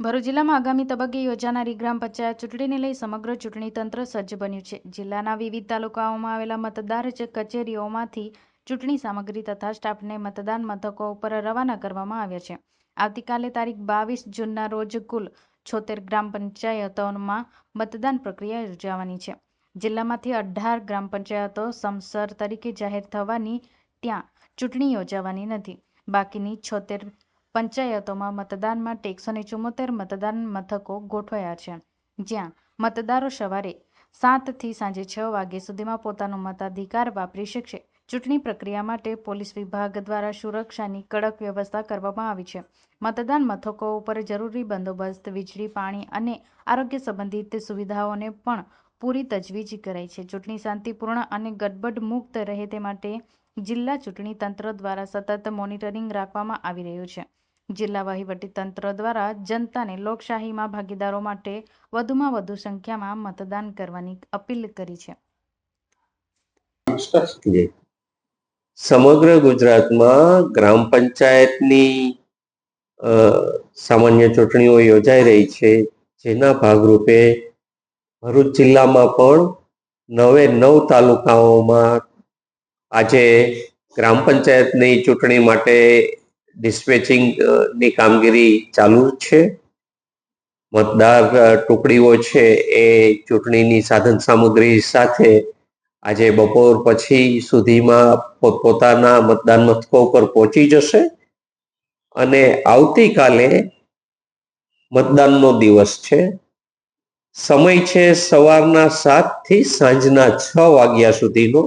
ભરૂચ જિલ્લામાં આગામી તબક્કે યોજાનારી ગ્રામ પંચાયત ચૂંટણીને લઈ સમગ્ર ચૂંટણી તંત્ર સજ્જ બન્યું છે. જિલ્લાના વિવિધ તાલુકાઓમાં આવેલા મતદાર કચેરીઓમાંથી ચૂંટણી સામગ્રી તથા સ્ટાફને મતદાન મથકો ઉપર રવાના કરવામાં આવ્યા છે. આવતીકાલે તારીખ બાવીસ જૂનના રોજ કુલ છોતેર ગ્રામ પંચાયતોમાં મતદાન પ્રક્રિયા યોજાવાની છે. જિલ્લામાંથી અઢાર ગ્રામ પંચાયતો સમસર તરીકે જાહેર થવાની ત્યાં ચૂંટણી યોજાવાની નથી. બાકીની છોતેર પંચાયતોમાં મતદાન માટે એકસો ચુમ્મોતેર મતદાન મથકો ગોઠવાયા છે. જ્યાં મતદારો સવારે સાતથી સાંજે છ વાગ્યા સુધીમાં પોતાનો મતાધિકાર વાપરી શકશે. ચૂંટણી પ્રક્રિયા માટે પોલીસ વિભાગ દ્વારા સુરક્ષાની કડક વ્યવસ્થા કરવામાં આવી છે. મતદાન મથકો ઉપર જરૂરી બંદોબસ્ત, વીજળી, પાણી અને આરોગ્ય સંબંધિત સુવિધાઓને પણ પૂરી તજવીજ કરાઈ છે. ચૂંટણી શાંતિપૂર્ણ અને ગડબડ મુક્ત રહે તે માટે જિલ્લા ચૂંટણી તંત્ર દ્વારા સતત મોનિટરિંગ રાખવામાં આવી રહ્યું છે. જિલ્લા તંત્ર દ્વારા જનતાને લોકશાહીમાં ભાગીદારો માટે વધુમાં વધુ સંખ્યામાં મતદાન કરવાની અપીલ કરી છે. સમગ્ર ગુજરાતમાં ગ્રામ પંચાયતની સામાન્ય ચૂંટણીઓ યોજાઈ રહી છે, જેના ભાગરૂપે ભરૂચ જિલ્લામાં પણ નવે નવ તાલુકાઓમાં આજે ગ્રામ પંચાયતની ચૂંટણી માટે ડિસ્પેચિંગની કામગીરી ચાલુ છે. મતદાર ટુકડીઓ છે એ ચૂંટણીની સાધન સામગ્રી સાથે આજે બપોર પછી સુધીમાં પોતપોતાના મતદાન મથકો પર પહોંચી જશે અને આવતીકાલે મતદાનનો દિવસ છે. સમય છે સવારના સાતથી સાંજના છ વાગ્યા સુધીનો.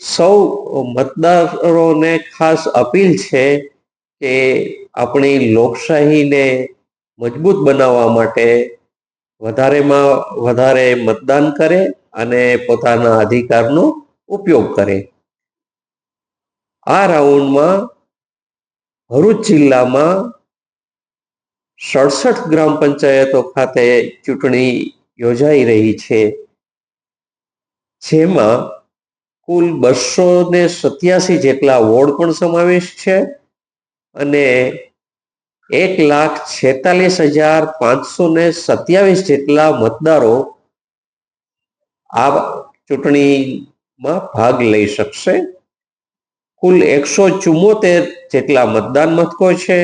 સૌ મતદારોને ખાસ અપીલ છે કે આપણી લોકશાહીને મજબૂત બનાવવા માટે વધારેમાં વધારે મતદાન કરે અને પોતાના અધિકારનો ઉપયોગ કરે. આ રાઉન્ડમાં ભરૂચ જિલ્લામાં સડસઠ ગ્રામ પંચાયતો ખાતે ચૂંટણી યોજાઈ રહી છે. જેમાં કુલ બસો ને સત્યાસી જેટલા વોર્ડ પણ સમાવેશ છે અને એક લાખ છેતાલીસ હજાર પાંચસો ને સત્યાવીસ જેટલા મતદારો આ ચૂંટણીમાં ભાગ લઈ શકશે. કુલ એકસો ચુમ્મોતેર જેટલા મતદાન મથકો છે,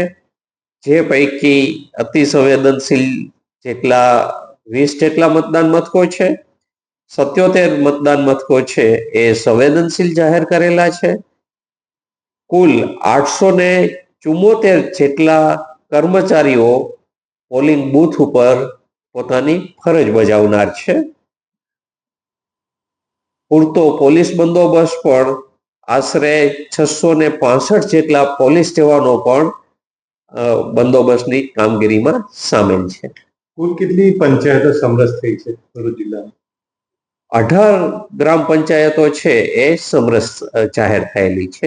જે પૈકી અતિ સંવેદનશીલ જેટલા વીસ જેટલા મતદાન મથકો છે. સત્યોતેર મતદાન મથકો છે એ સંવેદનશીલ જાહેર કરેલા છે. કુલ આઠસો ને ચુમ્મોતેર જેટલા કર્મચારીઓ પોલિંગ બુથ ઉપર પોતાની ફરજ બજાવનાર છે. પૂરતો પોલીસ બંદોબસ્ત પણ આશરે છસો ને પાસઠ જેટલા પોલીસ જવાનો પણ બંદોબસ્તની કામગીરીમાં સામેલ છે. કુલ કેટલી પંચાયતો સમરસ થઈ છે ભરૂચ જિલ્લામાં? અઢાર ગ્રામ પંચાયતો છે એ સમરસ જાહેર થયેલી છે.